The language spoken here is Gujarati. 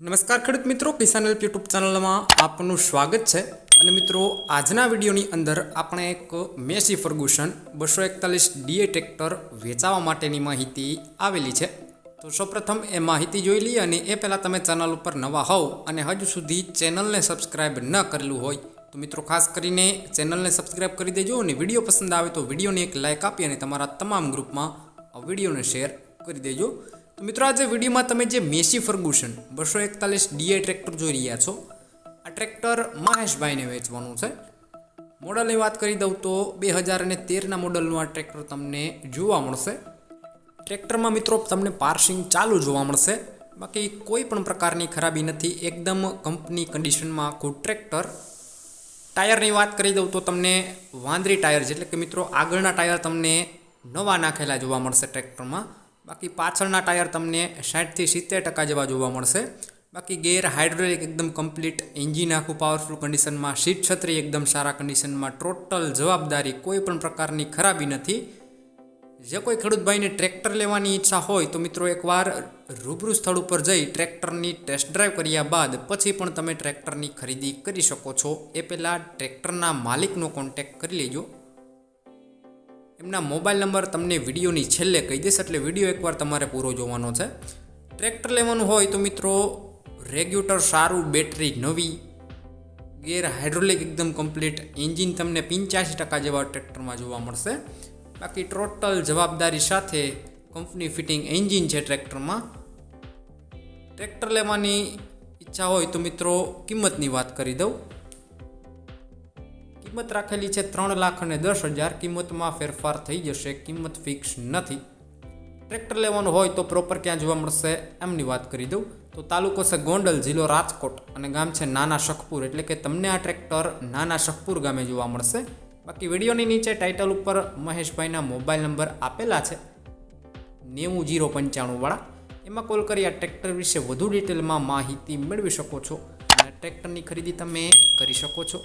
નમસ્કાર ખેડૂત મિત્રો, કિસાન હેલ્પ યુટ્યુબ ચેનલમાં આપનું સ્વાગત છે. અને મિત્રો, આજના વિડીયોની અંદર આપણે એક મેસી ફર્ગુસન બસો એકતાલીસ ડીએ ટ્રેક્ટર વેચાવા માટેની માહિતી આવેલી છે. તો સૌપ્રથમ એ માહિતી જોઈ લઈએ અને એ પહેલાં તમે ચેનલ ઉપર નવા હોવ અને હજુ સુધી ચેનલને સબસ્ક્રાઈબ ન કરેલું હોય, તો મિત્રો ખાસ કરીને ચેનલને સબસ્ક્રાઈબ કરી દેજો અને વીડિયો પસંદ આવે તો વિડીયોને એક લાઇક આપી અને તમારા તમામ ગ્રુપમાં વિડીયોને શેર કરી દેજો. તો મિત્રો આજે વિડીયોમાં તમે જે મેસી ફર્ગુસન બસો એકતાલીસ ડીઆઈ ટ્રેક્ટર જોઈ રહ્યા છો, આ ટ્રેક્ટર મહેશભાઈને વેચવાનું છે. મોડલની વાત કરી દઉં તો બે હજાર અને તેરના મોડલનું આ ટ્રેક્ટર તમને જોવા મળશે. ટ્રેક્ટરમાં મિત્રો તમને પાર્સિંગ ચાલુ જોવા મળશે. બાકી કોઈ પણ પ્રકારની ખરાબી નથી, એકદમ કંપની કન્ડિશનમાં આખું ટ્રેક્ટર. ટાયરની વાત કરી દઉં તો તમને વાંદરી ટાયર છે એટલે કે મિત્રો આગળના ટાયર તમને નવા નાખેલા જોવા મળશે ટ્રેક્ટરમાં. બાકી પાછળના ટાયર તમને સાઠથી સિત્તેર ટકા જેવા જોવા મળશે. બાકી ગેર હાઇડ્રોલિક એકદમ કમ્પ્લીટ એન્જિન આખું પાવરફુલ કન્ડિશનમાં સીટ છત્રી એકદમ સારા કન્ડિશનમાં ટોટલ જવાબદારી કોઈ પણ પ્રકારની ખરાબી નથી. જે કોઈ ખેડૂતભાઈને ટ્રેક્ટર લેવાની ઈચ્છા હોય તો મિત્રો એકવાર રૂબરૂ સ્થળ ઉપર જઈ ટ્રેક્ટરની ટેસ્ટ ડ્રાઈવ કર્યા બાદ પછી પણ તમે ટ્રેક્ટરની ખરીદી કરી શકો છો. એ પહેલાં ટ્રેક્ટરના માલિકનો કોન્ટેક્ટ કરી લેજો. એમના મોબાઈલ નંબર તમને વિડીયોની છેલ્લે કહી દઈશ, એટલે વીડિયો એકવાર તમારે પૂરો જોવાનો છે. ટ્રેક્ટર લેવાનું હોય તો મિત્રો, રેગ્યુટર સારું, બેટરી નવી, ગેર હાઇડ્રોલિક એકદમ કમ્પ્લીટ, એન્જિન તમને પંચ્યાસી ટકા જેવા ટ્રેક્ટરમાં જોવા મળશે. બાકી ટોટલ જવાબદારી સાથે કંપની ફિટિંગ એન્જિન છે ટ્રેક્ટરમાં. ટ્રેક્ટર લેવાની ઈચ્છા હોય તો મિત્રો, કિંમતની વાત કરી દઉં. કિંમત રાખેલી છે ત્રણ લાખ અને દસ હજાર. કિંમતમાં ફેરફાર થઈ જશે, કિંમત ફિક્સ નથી. ટ્રેક્ટર લેવાનું હોય તો પ્રોપર ક્યાં જોવા મળશે, એમની વાત કરી દઉં. તો તાલુકો છે ગોંડલ, જિલ્લો રાજકોટ અને ગામ છે નાના શખપુર એટલે કે તમને આ ટ્રેક્ટર નાના શખપુર ગામે જોવા મળશે. બાકી વિડીયોની નીચે ટાઇટલ ઉપર મહેશભાઈના મોબાઈલ નંબર આપેલા છે. નેવું જીરો પંચાણુંવાળા એમાં કોલ કરી આ ટ્રેક્ટર વિશે વધુ ડિટેલમાં માહિતી મેળવી શકો છો. અને ટ્રેક્ટરની ખરીદી તમે કરી શકો છો.